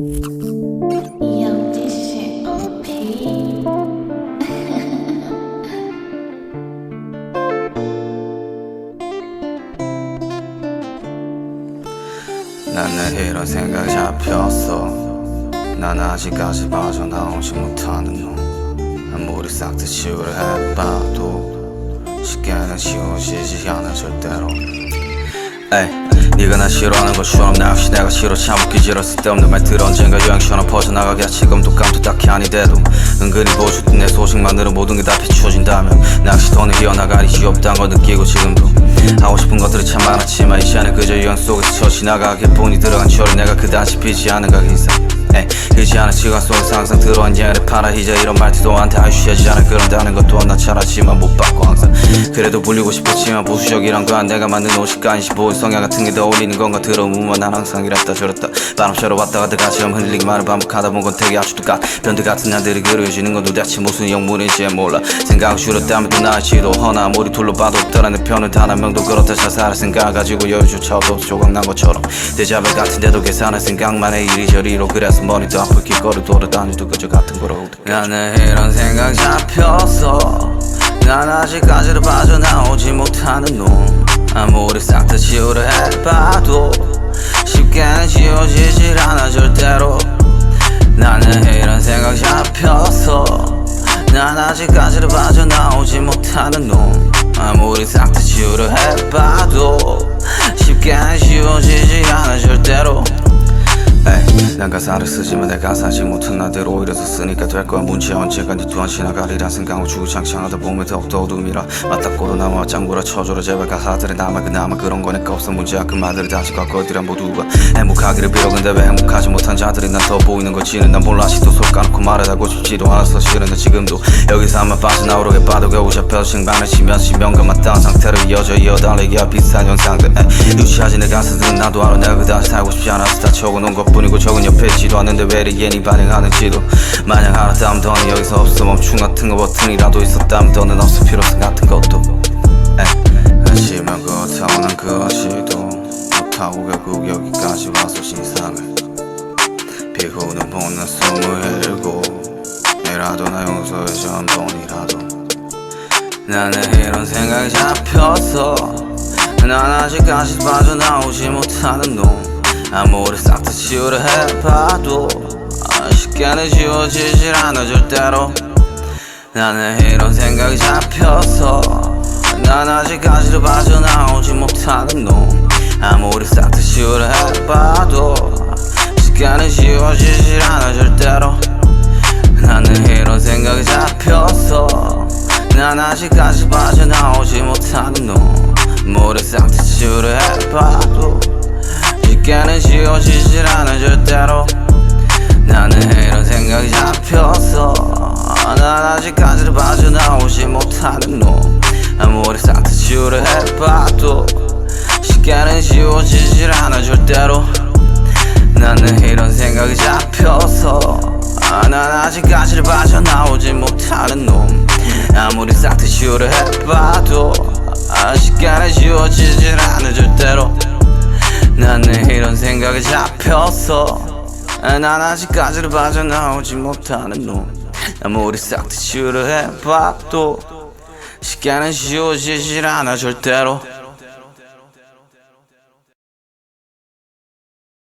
Yo, this shit OP. 난내 이런 생각이 잡혔어. 난 아직까지 빠져나오지 못하는 놈. 아무리 싹다 치우려 해봐도 쉽게는 지워지지 않아 절대로. 에이 네가 나 싫어하는 것처럼 나 역시 내가 싫어. 참 웃기지러 쓸데없는 말들 언젠가 여행처럼 퍼져나가게. 지금도 감도 딱히 아니대도 은근히 보여주던 내 소식만으로 모든 게 다 비춰진다면 이어나갈 이지 없다는 걸 느끼고 지금도 하고 싶은 것들이 참 많았지만 이제는 그저 유행 속에서 쳐 지나가게 뿐이 들어간 철이 내가 그다지 비지 않은 가 인사 에이 그지 않은 시간 속에서 항상 들어온 얘를 팔아 이제 이런 말투도 한테 아쉬하지 않아 그런다는 것 또한 나 잘하지만 못 받고 항상 그래도 불리고 싶었지만 보수적이란 건 내가 만든 옷이 아니지 보이 성향 같은 게 더 어울리는 건가? 들어보면 난 항상 이랬다 저랬다. 바람처럼 왔다 갔다 가시험 흔들리기만을 반복하다 본건 되게 아주도 가 변태 같은 날들이 그려지는 건 도대체 무슨 영문인지 몰라. 생각을 줄였다면 또 나을지도 허나 아무리 둘러봐도 없더라 내 편은 단 한 명도 그렇다 잘 살아 생각 가지고 여유조차도 없어 조각난 것처럼. 데자벨 같은데도 계산할 생각만 해 이리저리로 그래서 머리도 아플 길거리 돌아다니도 그저 같은 거로 나는 이런 생각 잡혔어 난 아직까지도 빠져나오지 못하는 놈. 아무리 싹 다 지우려 해봐도 쉽게는 지워지질 않아 절대로. 나는 이런 생각 잡혔어 난 아직까지도 빠져나오지 못하는 놈. 아무리 싹 다 지우려 해봐도 쉽게는 지워지지 않아 절대로 에이, 난 가사를 쓰지만 내 가사 아직 못한 나대로 오히려 더 쓰니까 될 거야. 문제 언젠가 네 또한 지나가리란 생각하고 주구장창하다 보면 더욱더 어둠이라. 맞닥고도 나와 짱구라 쳐줘라. 제발 가사들에 남아 그나마 그런 거니까 없어. 문제야 그 말들을 다시 바꿔드려 모두가 행복하기를 빌어 근데 왜 행복하지 못한 자들이 난 더 보이는 거지는 난 몰라. 아직도 속 까놓고 말하고 싶지도 않아서 싫은 데 지금도 여기서 한번 빠져나오려게 봐도 겨우 잡혀서 싱방을 치면서 명감했던 상태로 이어져 이어달리기와 비슷한 현상들. 유치하지 내 가사들은 나도 알아. 내가 그다지 살고 싶지 않아서 다 적어놓은 것뿐 이고 적은 옆에 있지도 않는데 왜 이리 얘니 반응하는지도? 만약 알았다면 더는 여기서 없어. 멈춤 같은 거 버튼이라도 있었다면 더는 없을 필요성 같은 것도. 에이, 하지만 그렇다고 난 그것이도 못하고 결국 여기까지 와서 신상을 비후는 보는 스물일곱 이라도 나 용서해줘 한 번이라도. 나는 이런 생각이 잡혔어. 난 아직까지 빠져나오지 못하는 놈 아무리 싹다 지우려 해봐도 아, 쉽게는 지워지질 않아 절대로. 나는 이런 생각이 잡혔어 난 아직까지도 빠져나오지 못하는 놈. 아무리 싹다 지우려 해봐도 시간은 지워지질 않아 절대로. 나는 이런 생각이 잡혔어 난 아직까지 빠져나오지 못하는 놈. 모래 싹다 지우려 해봐도 시간은 지워지질 않아 절대로. 나는 이런 생각이 잡혔어. 난 아직까지도 빠져나오지 못하는 놈. 아무리 지우려 해봐도 시간은 지워지질 않아 절대로. 나는 이런 생각이 잡혔어. 난 아직까지도 빠져나오지 못하는 놈. 아무리 지우려 해봐도 아, 시간은 지워지질 않아 절대로 나는 이런 생각이 잡혔어. 난 아직까지도 빠져나오지 못하는 놈. 아무리 싹다 지우려 해봐도 시간은 지워지질 않아 절대로